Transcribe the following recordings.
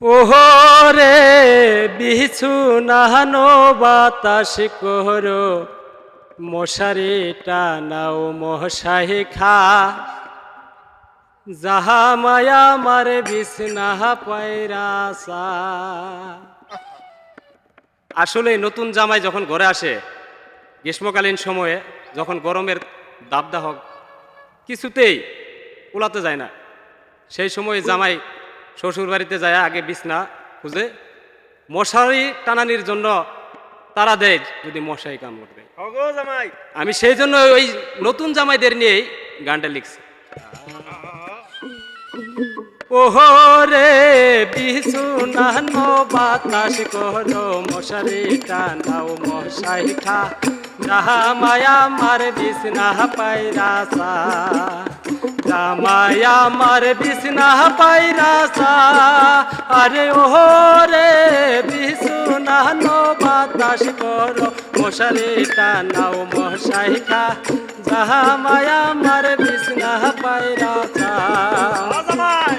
ওহরে বিছু নাহানো বাতাস কোহরো, মশারি টানাও মশাহি খা। যাহা মায়া মারে বিছনাহা পায়রাসা আসলে নতুন জামাই যখন ঘরে আসে, গ্রীষ্মকালীন সময়ে যখন গরমের দাবদাহ কিছুতেই কুলাতে যায় না। সেই সময় জামাই শ্বশুর বাড়িতে যায় আগে বিছনা খুঁজে। মশারি টানানির জন্য তারা দেয় যদি মশাই কাম করবে আমি সেই জন্য ওই নতুন জামাইদের নিয়েই গানটা লিখছি। ওহরে বিছু নানো বাতাস করো মশারি টানাও মশাই খা। যাহা মায়া মার বিছনা পাইরাসা জামায়া মার বিছনা পাইরাসা আরে ওহরে বিছু নানো বাতাস করো। মশারি টানাও মশাই খা। যাহা মায়া মার বিছনা পাইরাসা ও জামাই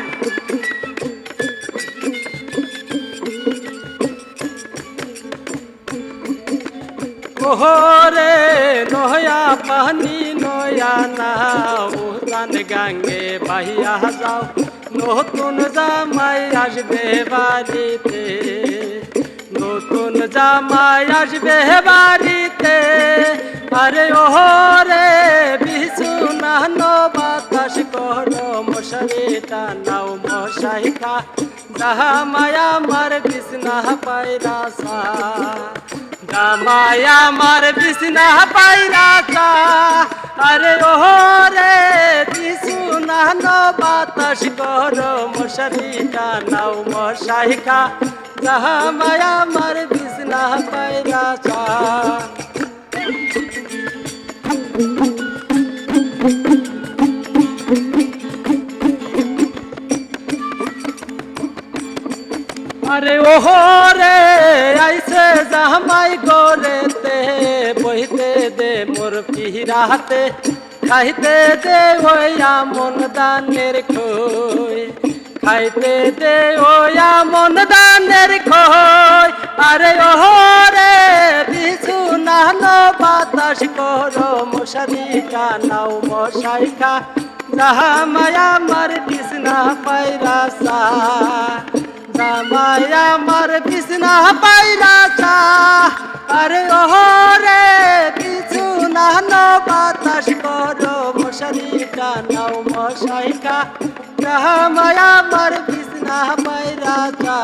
ওহরে নয়া পানি নয়া নাও। উতান গাঙ্গে বাহিয়া যাও। নতুন জামাই আসবে বাড়িতে। নতুন জামাই আসবে বাড়িতে। আরে ওহরে, বিছু নানো বাতাস করো মশারি টানাও মশাই খা যাহা মায়া মার বিছনা পাইরাসা জামায়া মার বিছনা পাইরাসা আরে ওহরে বিছু নানো বাতাস করো মশারি টানাও মশাই খা যাহা মায়া মার বিছনা পাইরাসা আরে ওহো রে, আইসে জামাই গোরেতে পিরাতে খাইতে দে ওয়া মন দানের খই। খাইতে দে ওয়া মন দানের খই। আরে ওহো রে বিছু নানো বাতাস করো, মশারি টানাও মশাই খা যাহা মায়া মার কৃষ্ণা পাইরাসা জামায়া মার বিছনা পাইরাছা আরে ওহরে বাতাস করো মশারি টানাও মশাইকা। জামায়া মার বিছনা পাইরাছা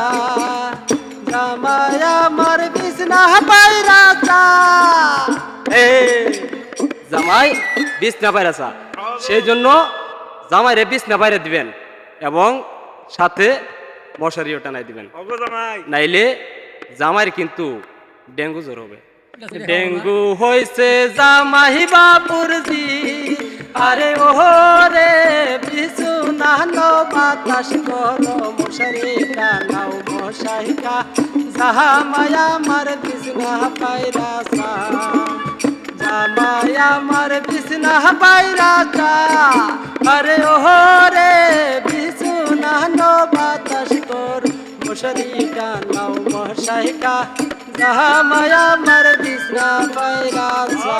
জামায়া মার বিছনা পাইরাছা এ জামাই বিছনা পাইরাছা সেই জন্য জামাইরে বিছনা বাইরে দিবেন এবং সাথে মশারিও টানাই দিবেন। নাইলে জামাইয়ের কিন্তু ডেঙ্গু জ্বর হবে। ডেঙ্গু হয়েছে জামাই বাপুরজি আরে ওহরে বিছু নানো বাতাস করো মশারি টানাও মশাইকা যাহা মায়া মার বিছনা পাইরাসা জামায়া মার বিছনা পাইরাসা আরে ওহরে বিছু নানো বাতাস কর মশারি টানাও মশাইকা যাহা মায়া মার বিছনা পাইরাসা